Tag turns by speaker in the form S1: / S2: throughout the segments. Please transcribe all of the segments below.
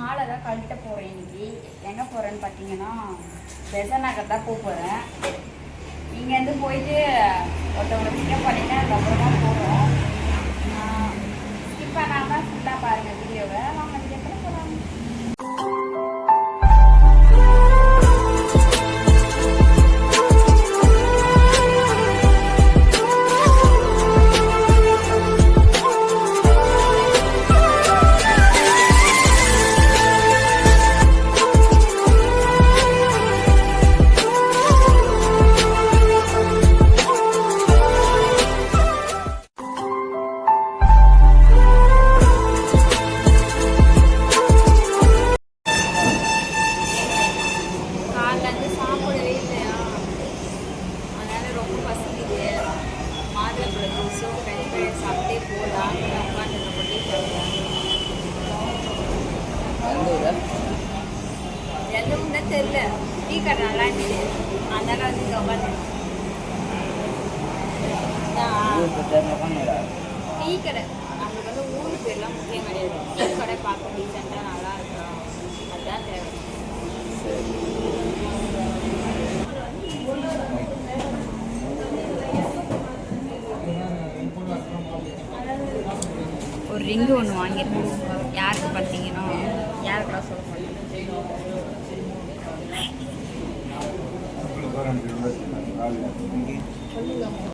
S1: மாலை தான் கழட்ட போகிறேன் இன்னைக்கு. எங்கே போகிறேன்னு பார்த்தீங்கன்னா பெசன் தான் போக போகிறேன் இங்கேருந்து போயிட்டு ஒருத்தவங்களை பிக்கப் பண்ணிட்டு அதுக்கப்புறமா போகிறோம் ஸ்கிப் பண்ணாமல் ஃபுல்லாக பாருங்கள் வீடியோவை என்ன தெரியல. டீ கடை நல்லா இருந்துச்சு. அதனால வந்து இங்கே உட்காந்து டீ கடை. நம்மளுக்கு வந்து ஊர் பேர்லாம் முக்கியம் கிடையாது. டீ கடை பார்க்க டீசெண்டாக நல்லா இருக்கும் அதுதான் தேவை. ஒரு ரிங்கு ஒன்று வாங்கியிருக்கோம். யாருக்கு பார்த்தீங்கன்னா யாருக்கெல்லாம் சொல்ல 감사합니다.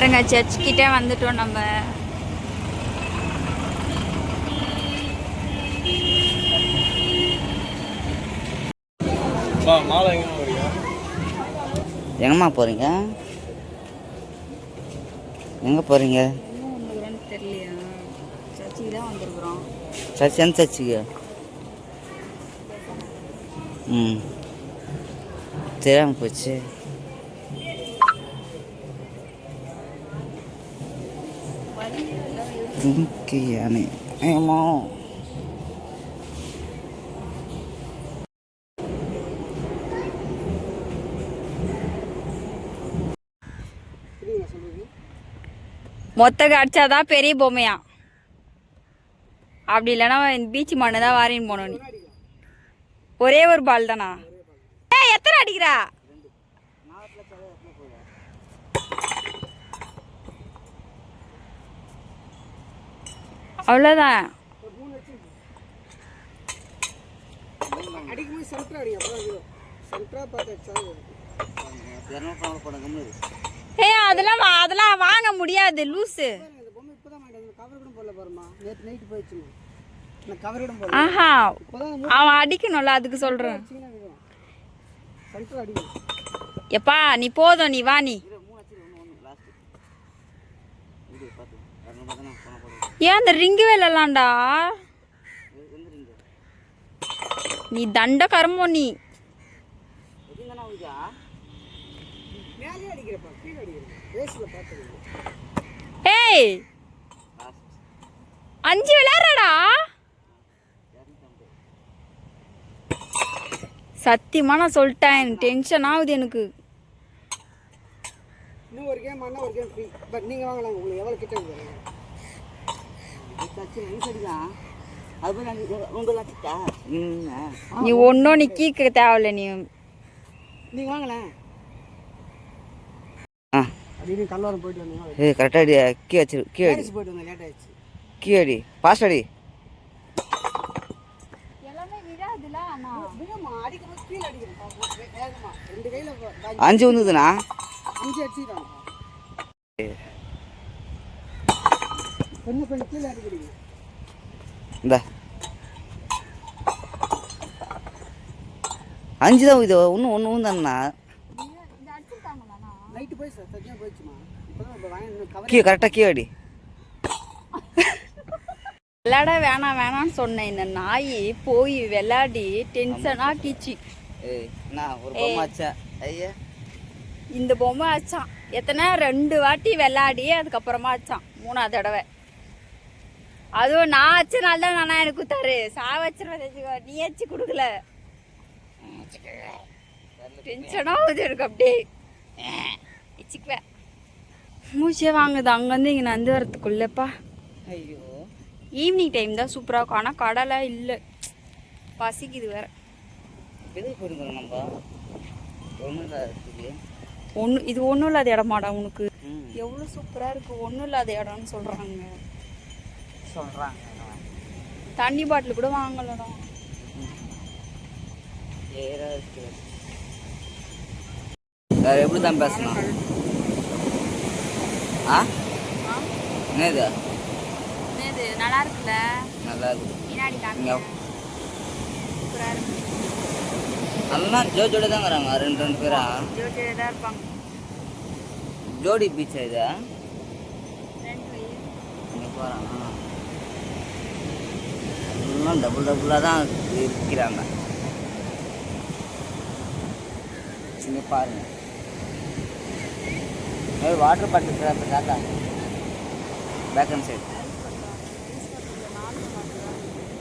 S1: பாருங்க சர்ச் கிட்டே வந்துட்டோம் நம்ம.
S2: எங்கம்மா போகிறீங்க எங்கே
S1: வந்துக்கிறோன்னு தெரியலையா. சர்ச்சுக்கு தான் வந்திருக்கிறோம்.
S2: சர்ச் எந்த சர்ச்சுக்கு? ம். தெரியாமல் போச்சு. இங்கே யானை ஏமா
S1: மொத்த கடிச்சாதான் பெரிய பொம்மையா? அப்படி இல்லைன்னா பீச் மண்ணு தான் வாரின்னு போனோம் நீ. ஒரே ஒரு பால் தானா? ஏ எத்தனை அடிக்கிறா? அவ்வளோதான்
S3: அடிக்கும்போது சென்டர் அடிங்க அப்புறம் சென்டராக பார்த்து அடிச்சாலும்
S2: போடுங்க.
S1: ஏ அதெல்லாம் வா- அதெல்லாம் வாங்க முடியாது லூஸு ஆஹா. அவன் அடிக்கணும்ல அதுக்கு சொல்கிறேன் எப்பா நீ போதும் நீ வா நீ. ஏன் அந்த ரிங்கு வேலைலாம்டா நீ தண்ட கருமோ நீ. ஏய் அஞ்சு விளையாடுறடா. சத்தியமா நான் சொல்லிட்டேன் எனக்கு டென்ஷன் ஆகுது எனக்கு.
S3: இன்னும் ஒரு கேம் ஆனால் ஒரு கேம் ஃப்ரீ பட் நீங்கள் வாங்கலாம் உங்களுக்கு எவ்வளோ கிட்ட
S1: நீ ஒன்றும் நீ கீக்க தேவையில்ல நீ.
S3: நீங்கள் வாங்கலாம்
S2: ஆ. ஏய் கரெக்டாக அடி கீ வச்சிரு கீ அடி கீ அடி. ஃபாஸ்ட் அடி அஞ்சு வந்துதுண்ணா
S3: அஞ்சு அடிச்சுக்கிறாங்க கொஞ்சம் கொஞ்சம் கீழே அடிக்கிறீங்க.
S2: இந்த. அஞ்சு தான் இது ஒன்று ஒன்று ஊந்தாண்ணா
S3: நைட்டு போய் சார் போயிடுச்சுமா.
S2: கீ கரெக்டாக கீ அடி.
S1: விளையாட வேணாம் வேணாம்னு சொன்னேன். இந்த நாய் போய் விளையாடி டென்ஷன் ஆக்கிச்சு.
S2: ஏய் நான் ஒரு பொம்மாச்சா ஐயா.
S1: இந்த பொம்மை ஆச்சான் எத்தனை ரெண்டு வாட்டி விளையாடி அதுக்கப்புறமா ஆச்சான் மூணாவது தடவை. அதுவும் நான் ஆச்சனால தான் நானா எனக்கு குத்தாரு சா வச்சிருவேன் தெரிஞ்சுக்கோ நீ வச்சு கொடுக்கல. டென்ஷனாக ஆகுது எனக்கு அப்படியே. வச்சுக்குவேன் மூச்சே வாங்குது. அங்கேருந்து இங்கே நந்து வரத்துக்குள்ளப்பா
S2: ஐயோ.
S1: ஈவினிங் டைம் தான் சூப்பராக இருக்கும். ஆனால் கடலாம் இல்லை. பசிக்குது வேற. ஒன்று இது ஒன்றும் இல்லாத இடமாடா உனக்கு. எவ்வளோ சூப்பராக இருக்கு. ஒன்றும் இல்லாத இடம்னு சொல்கிறாங்க
S2: சொல்கிறாங்க
S1: தண்ணி பாட்டில் கூட வாங்கலடா.
S2: வேற எப்படி தான் பேசணும்? ஆ? என்னது?
S1: இது நல்லா இருக்குல்ல?
S2: நல்லா இருக்கு.
S1: பின்னாடி
S2: எல்லாம் ஜோஜோட தான் வராங்க ரெண்டு ரெண்டு பேரா?
S1: தான் இருப்பாங்க.
S2: ஜோடி பீச்சா இது?
S1: ரெண்டு
S2: இன்னும் டபுள் டபுளாக தான் இருக்கிறாங்க. இங்கே பாருங்கள் வாட்டர் பாட்டில் இப்போ தாத்தா. பேக்கன் சைடு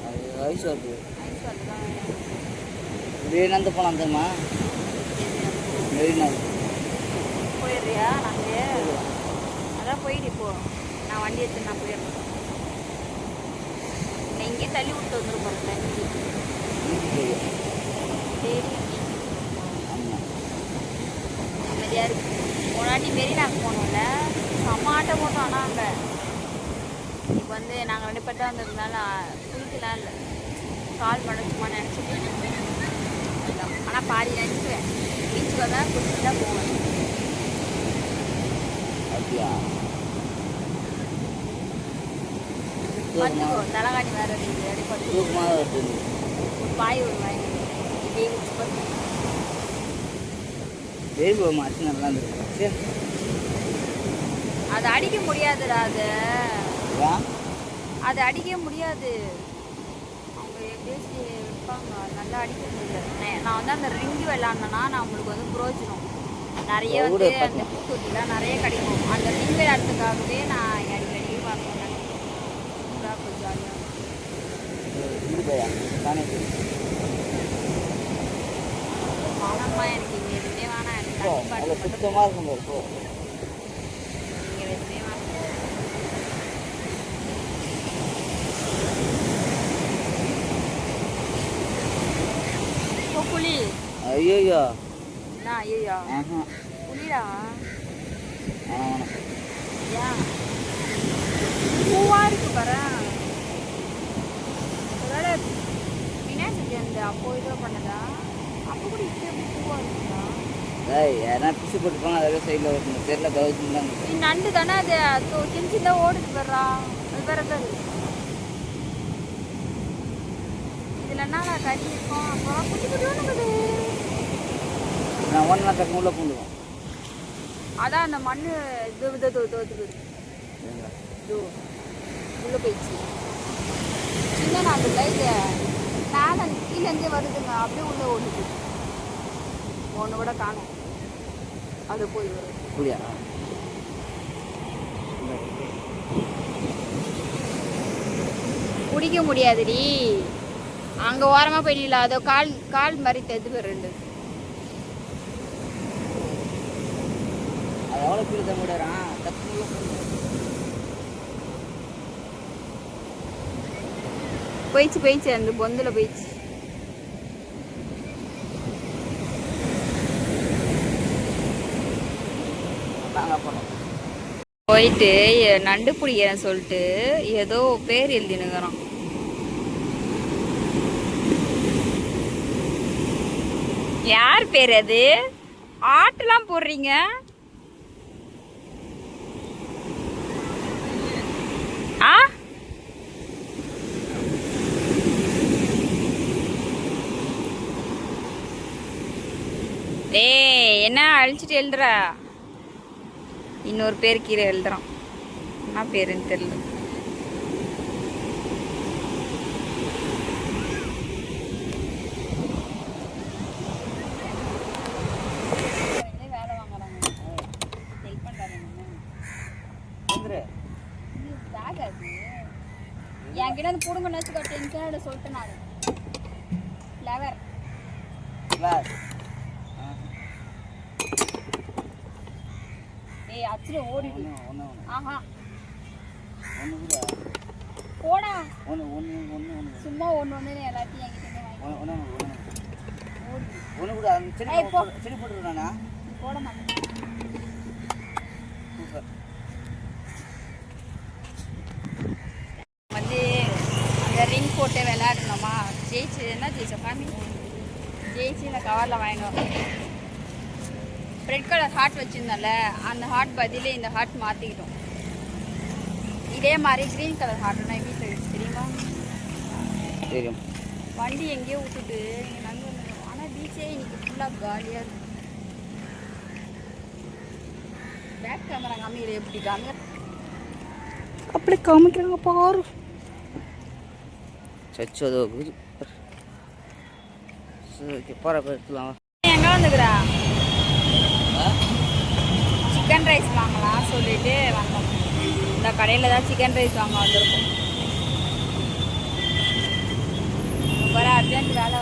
S2: அது ஐஸ் வருது மெரினாந்து போகலாம் தெரியுமா? வெளிநாள்
S1: போயிடுறியா? நாங்கள் அதான் போயிடு இப்போ. நான் வண்டி எடுத்து நான் போயிடுறேன். நான் தள்ளி விட்டு வந்துடும் சரி
S2: ஆமாம்
S1: இருக்கு முன்னாடி மெரினாக்கு போனோம்ல செம்ம ஆட்டம் போட்டோம் ஆனால் அங்கே இப்போ வந்து நாங்கள் ரெண்டு பேர் தான் வந்ததுனால குளிக்கலாம் இல்லை கால் பண்ண சும்மா நினச்சிட்டு ஆனால் பாதி நினச்சிக்குவேன் பீச்சுக்கு வந்தால் குளிச்சு தான் போவேன்
S2: அப்படியா
S1: பார்த்துக்கோ தலைகாணி வேறு ஒரு பாய் ஒரு வாய்
S2: பேபி மாச்சு நல்லா இருந்துருக்கு சரி.
S1: அதை அடிக்க முடியாதுடா அது. அதை அடிக்க முடியாது. அவங்க பேசி இருப்பாங்க நல்லா அடிக்க முடியல நான் வந்து அந்த ரிங்கு விளாட்னேன்னா நான் உங்களுக்கு வந்து புரோஜனம். நிறைய வந்து அந்த. பூத்தொட்டிலாம் நிறைய கிடைக்கும். அந்த ரிங் விளையாடுறதுக்காகவே நான் இங்க அடிக்கடி பார்ப்பேன் சூப்பராக கொஞ்சம் ஜாலியாக
S2: இது போயா தானே
S1: வேணாம்மா எனக்கு இங்கே எதுவுமே வேணாம் எனக்கு
S2: போ
S1: தண்ணி
S2: அவ்வளோ
S1: பாட்டில் மட்டும்
S2: சுத்தமாக இருக்கும் போ.
S1: புளி
S2: ஐயோ
S1: என்ன ஐயோ புளிடா பூவா இருக்கு பாரு. அப்போ இதோ பண்ணதா? அப்போ கூட இப்போ எப்படி பூவா இருக்குதா?
S2: யாரா பிசு போட்டுப்பாங்க அதே சைடில் வரணும் தெரியல கவுத்துட்டாங்க
S1: நீ நண்டு தானே அது சின்ன சின்ன ஓடுது வர்றா அது வேற பேர் இதுல என்ன கறி இருக்கும்? அப்புறம் குட்டி குட்டி ஒன்று
S2: நான் ஒன் நாள் உள்ள பூண்டுவோம்
S1: அதான் அந்த மண் இது உள்ள போயிடுச்சு சின்ன நாட்டுல இது? மேலே கீழேருந்தே வருதுங்க. அப்படியே உள்ள ஓடுது. ஒன்று கூட காணும். அது போய் வரும்.
S2: புரியா
S1: குடிக்க முடியாதுடி. அங்கே ஓரமாக போய் அதோ கால் கால் மாதிரி தெது ரெண்டு.
S2: அது எவ்வளோ கீழே தான்
S1: போயிடுச்சு போயிடுச்சு அந்த பொந்தில் போயிடுச்சு போயிட்டு நண்டு பிடிக்கிறேன் சொல்லிட்டு ஏதோ பேர் எழுதினுக்கிறான். யார் பேர் அது? ஆட்டெல்லாம் போடுறீங்க? ஆ ஏய் என்ன அழிச்சிட்டு எழுதுற? இன்னொரு பேர் கீழே எழுதுறான். என்ன பேருன்னு தெரியல. என்கிட்ட வந்து பிடுங்கன்னு வச்சுக்கோ டென்ஷனோட சொல்லிட்டு நான். ஃப்ளவர்
S2: கிளாஸ்
S1: அச்சுல ஓடிடு ஆஹா. போடா. சும்மா ஒன்று ஒன்று எல்லாத்தையும் என்கிட்ட
S2: ஒன்று கூட செடி. செடி போட்டுருக்கானா
S1: போட மாட்டேன். வந்து அந்த ரிங் போட்டு விளையாடணுமா? ஜெயிச்சு என்ன ஜெயிச்ச? காமி ஜெயிச்சு இந்த கவரில் வாங்கினோம். ரெட் கலர் ஹார்ட் வச்சுருந்தோம்ல அந்த ஹார்ட் பதிலே இந்த ஹார்ட் மாற்றிக்கிட்டோம் இதே மாதிரி க்ரீன் கலர் ஹார்ட் நான் வீட்டில் வச்சு தெரியுமா?
S2: தெரியும்.
S1: வண்டி எங்கேயோ விட்டுட்டு நாங்கள் வந்துடும் ஆனால் பீச்சே இன்னைக்கு ஃபுல்லாக காலியாக இருக்கும் பேக் கேமரா காமிக்கிற எப்படி காமிக்கிற அப்படி காமிக்கிறாங்க பாரு.
S2: சச்சோ அதோ சரி போகிற எடுத்துலாம்
S1: எங்க வந்துக்கிறா சிக்கன் ரைஸ் வாங்கலாம் சொல்லிட்டு வந்தோம். இந்த கடையில் தான் சிக்கன் ரைஸ் வாங்க வந்திருக்கோம். ரொம்ப அர்ஜென்ட் வேலை